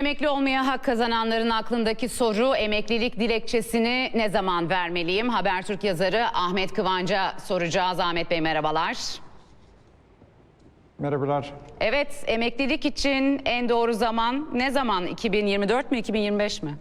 Emekli olmaya hak kazananların aklındaki soru emeklilik dilekçesini ne zaman vermeliyim? Habertürk yazarı Ahmet Kıvanç'a soracağız. Ahmet Bey merhabalar. Merhabalar. Evet emeklilik için en doğru zaman ne zaman? 2024 mü 2025 mi?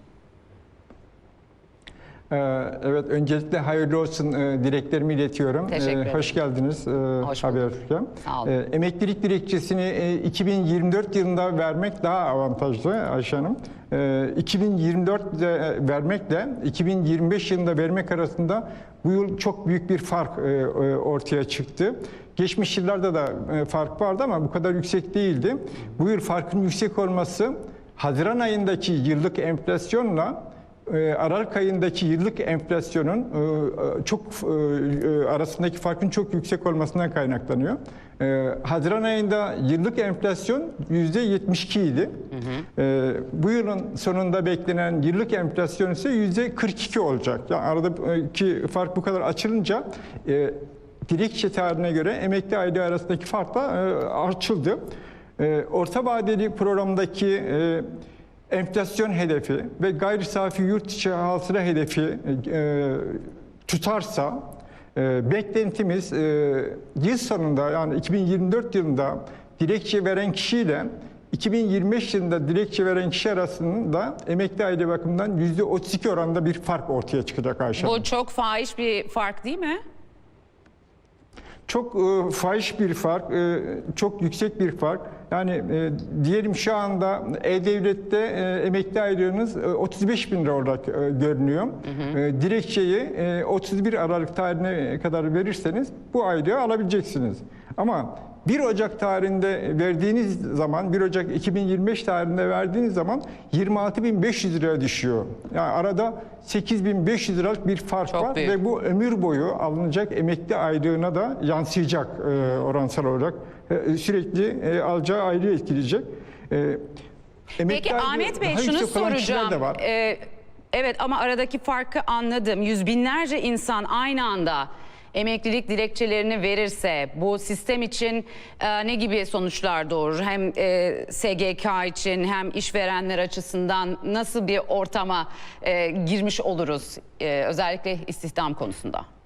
Ee, evet, öncelikle hayırlı olsun e, dileklerimi iletiyorum. Teşekkür Ee, ederim. Hoş geldiniz e, Hoş. Sağ olun. Ee, emeklilik dilekçesini e, 2024 yılında vermek daha avantajlı Ayşe Hanım. Ee, 2024'de vermekle 2025 yılında vermek arasında bu yıl çok büyük bir fark e, e, ortaya çıktı. Geçmiş yıllarda da e, fark vardı ama bu kadar yüksek değildi. Bu yıl farkın yüksek olması Haziran ayındaki yıllık enflasyonla e, Aralık ayındaki yıllık enflasyonun e, çok e, arasındaki farkın çok yüksek olmasından kaynaklanıyor. E, Haziran ayında yıllık enflasyon yüzde 72 idi. E, Bu yılın sonunda beklenen yıllık enflasyon ise yüzde 42 olacak. Yani aradaki fark bu kadar açılınca e, dilekçe tarihine göre emekli aylığı arasındaki fark da e, açıldı. E, Orta vadeli programdaki e, enflasyon hedefi ve gayri safi yurt içi hasıla hedefi e, tutarsa e, beklentimiz e, yıl sonunda yani 2024 yılında dilekçe veren kişiyle 2025 yılında dilekçe veren kişi arasında emekli aile bakımından %32 oranda bir fark ortaya çıkacak Ayşe. Bu çok fahiş bir fark değil mi? Çok e, fahiş bir fark, e, çok yüksek bir fark. Yani e, diyelim şu anda E-Devlet'te e, emekli aylığınız e, 35 bin lira olarak e, görünüyor. E, dilekçeyi e, 31 Aralık tarihine kadar verirseniz bu aylığı alabileceksiniz. Ama 1 Ocak tarihinde verdiğiniz zaman, 1 Ocak 2025 tarihinde verdiğiniz zaman 26.500 liraya düşüyor. Yani arada 8.500 liralık bir fark Çok var büyük. ve bu ömür boyu alınacak emekli aylığına da yansıyacak e, oransal olarak. E, sürekli e, alacağı aylığı etkileyecek. E, emekli Peki Ahmet Bey şunu soracağım. De var. Evet ama aradaki farkı anladım. Yüz binlerce insan aynı anda emeklilik dilekçelerini verirse bu sistem için e, ne gibi sonuçlar doğurur? Hem e, SGK için hem işverenler açısından nasıl bir ortama e, girmiş oluruz e, özellikle istihdam konusunda?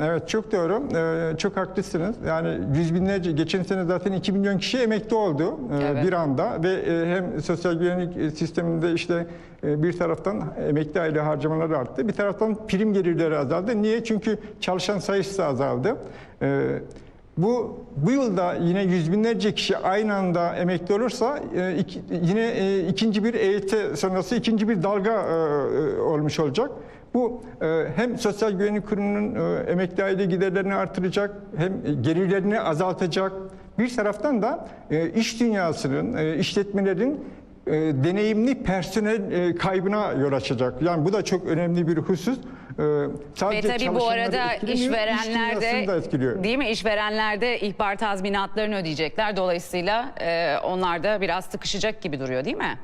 Evet çok doğru. Ee, çok haklısınız. Yani yüz binlerce, geçen sene zaten 2 milyon kişi emekli oldu e, Evet. bir anda ve e, hem sosyal güvenlik sisteminde işte e, bir taraftan emekli aile harcamaları arttı, bir taraftan prim gelirleri azaldı. Niye? Çünkü çalışan sayısı azaldı. E, bu bu yılda yine yüz binlerce kişi aynı anda emekli olursa e, iki- yine e, ikinci bir EYT sonrası ikinci bir dalga e, e, olmuş olacak. Bu e, hem Sosyal Güvenlik Kurumu'nun e, emekli aile giderlerini artıracak hem gelirlerini azaltacak. Bir taraftan da e, iş dünyasının, işletmelerin deneyimli personel kaybına yol açacak. Yani bu da çok önemli bir husus. E, Ve sadece tabii bu arada iş işverenler de etkiliyor. değil mi? İşverenler de ihbar tazminatlarını ödeyecekler. Dolayısıyla onlar da biraz sıkışacak gibi duruyor değil mi?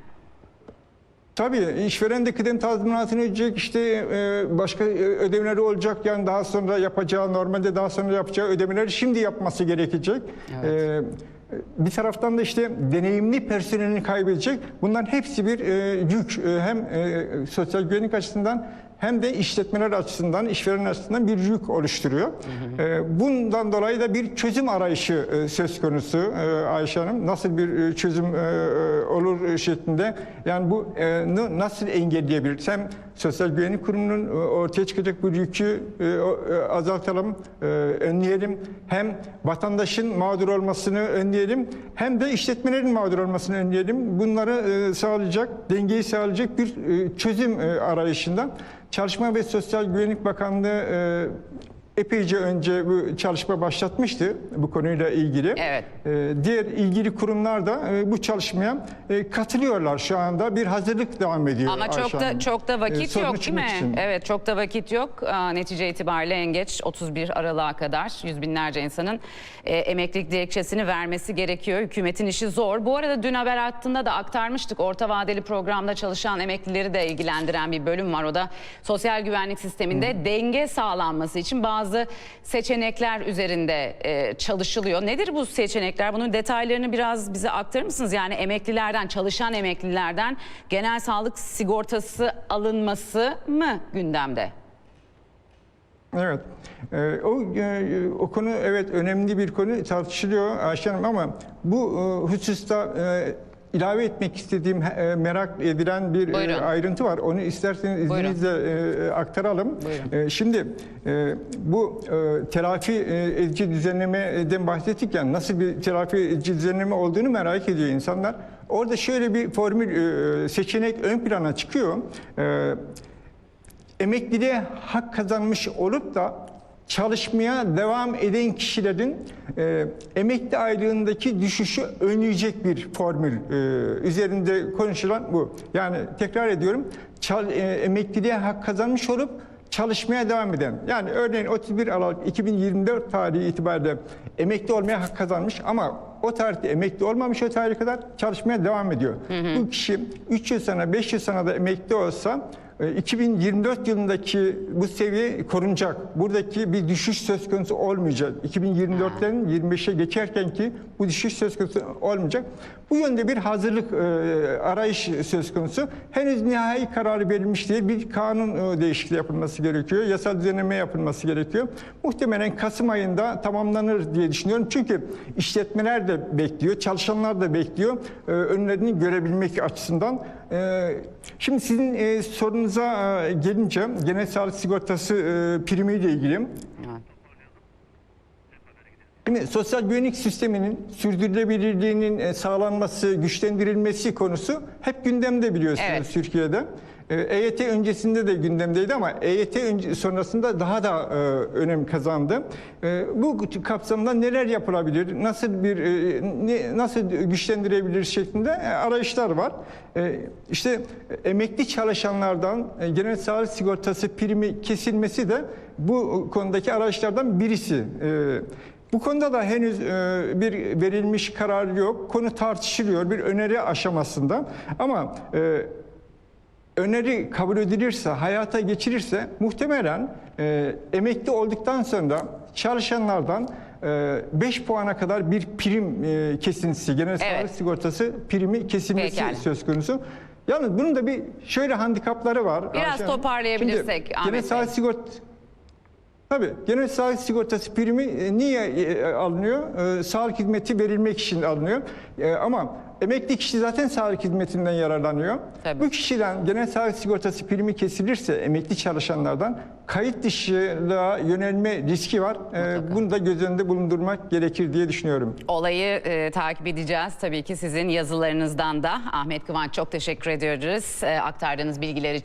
Tabii işveren de kıdem tazminatını ödeyecek işte e, başka e, ödemeleri olacak yani daha sonra yapacağı normalde daha sonra yapacağı ödemeleri şimdi yapması gerekecek. E, bir taraftan da işte deneyimli personelini kaybedecek. Bunların hepsi bir e, yük E, hem e, sosyal güvenlik açısından hem de işletmeler açısından, işveren açısından bir yük oluşturuyor. E, bundan dolayı da bir çözüm arayışı e, söz konusu e, Ayşe Hanım. Nasıl bir e, çözüm olur şeklinde. Yani bu nasıl engelleyebiliriz? Hem Sosyal Güvenlik Kurumu'nun ortaya çıkacak bu yükü azaltalım, önleyelim. Hem vatandaşın mağdur olmasını önleyelim, hem de işletmelerin mağdur olmasını önleyelim. Bunları sağlayacak, dengeyi sağlayacak bir çözüm e, arayışında. Çalışma ve Sosyal Güvenlik Bakanlığı e, epeyce önce bu çalışma başlatmıştı bu konuyla ilgili. Evet. Ee, Diğer ilgili kurumlar da e, bu çalışmaya e, katılıyorlar şu anda. Bir hazırlık devam ediyor. Ama Ayşe çok da Hanım. çok da vakit sorunu yok değil çözmek mi? için. Evet çok da vakit yok. Aa, netice itibariyle en geç 31 Aralık'a kadar yüz binlerce insanın e, emeklilik dilekçesini vermesi gerekiyor. Hükümetin işi zor. Bu arada dün haber hattında da aktarmıştık. Orta vadeli programda çalışan emeklileri de ilgilendiren bir bölüm var. O da sosyal güvenlik sisteminde denge sağlanması için bazı bazı seçenekler üzerinde e, çalışılıyor. Nedir bu seçenekler? Bunun detaylarını biraz bize aktarır mısınız? Yani emeklilerden, çalışan emeklilerden genel sağlık sigortası alınması mı gündemde? Evet. Ee, o e, o konu evet önemli bir konu tartışılıyor Ayşe Hanım ama bu e, hususta e, ilave etmek istediğim e, merak edilen bir e, Buyurun. ayrıntı var. Onu isterseniz Buyurun. izninizle e, aktaralım. Buyurun. Şimdi bu telafi edici düzenlemeden bahsettik yani nasıl bir telafi edici düzenleme olduğunu merak ediyor insanlar. Orada şöyle bir formül seçenek ön plana çıkıyor. Emekliliğe hak kazanmış olup da çalışmaya devam eden kişilerin e, emekli aylığındaki düşüşü önleyecek bir formül e, üzerinde konuşulan bu. Yani tekrar ediyorum, çal, e, emekliliğe hak kazanmış olup çalışmaya devam eden. Yani örneğin 31 Aralık 2024 tarihi itibariyle emekli olmaya hak kazanmış ama o tarihte emekli olmamış o tarihe kadar çalışmaya devam ediyor. Bu kişi 3 yıl sonra 5 yıl sonra da emekli olsa 2024 yılındaki bu seviye korunacak. Buradaki bir düşüş söz konusu olmayacak. 2024'lerin 25'e geçerken ki bu düşüş söz konusu olmayacak. Bu yönde bir hazırlık e, arayış söz konusu. Henüz nihai kararı verilmiş değil. Bir kanun e, değişikliği yapılması gerekiyor. Yasal düzenleme yapılması gerekiyor. Muhtemelen Kasım ayında tamamlanır diye düşünüyorum. Çünkü işletmeler de bekliyor, çalışanlar da bekliyor. E, önlerini görebilmek açısından. E, şimdi sizin e, sorunuza e, gelince genel sağlık sigortası e, primiyle ilgili. Şimdi sosyal güvenlik sisteminin sürdürülebilirliğinin sağlanması, güçlendirilmesi konusu hep gündemde biliyorsunuz Evet. Türkiye'de. E, EYT öncesinde de gündemdeydi ama EYT sonrasında daha da e, önem kazandı. E, bu kapsamda neler yapılabilir, nasıl bir e, nasıl güçlendirebilir şeklinde e, arayışlar var. E, işte e, emekli çalışanlardan e, genel sağlık sigortası primi kesilmesi de bu konudaki arayışlardan birisi. E, bu konuda da henüz e, bir verilmiş karar yok. Konu tartışılıyor bir öneri aşamasında. Ama e, öneri kabul edilirse, hayata geçirirse muhtemelen e, emekli olduktan sonra çalışanlardan 5 puana kadar bir prim e, kesintisi, genel Evet. sağlık sigortası primi kesilmesi Pekala. söz konusu. Yalnız bunun da bir şöyle handikapları var. Biraz Ayşe toparlayabilirsek Şimdi, Genel sağlık sigort Tabii genel sağlık sigortası primi e, niye e, alınıyor? E, sağlık hizmeti verilmek için alınıyor. E, ama emekli kişi zaten sağlık hizmetinden yararlanıyor. Tabii. Bu kişiden genel sağlık sigortası primi kesilirse emekli çalışanlardan kayıt dışılığa yönelme riski var. E, bunu da göz önünde bulundurmak gerekir diye düşünüyorum. Olayı e, takip edeceğiz tabii ki sizin yazılarınızdan da. Ahmet Kıvanç çok teşekkür ediyoruz e, aktardığınız bilgiler için.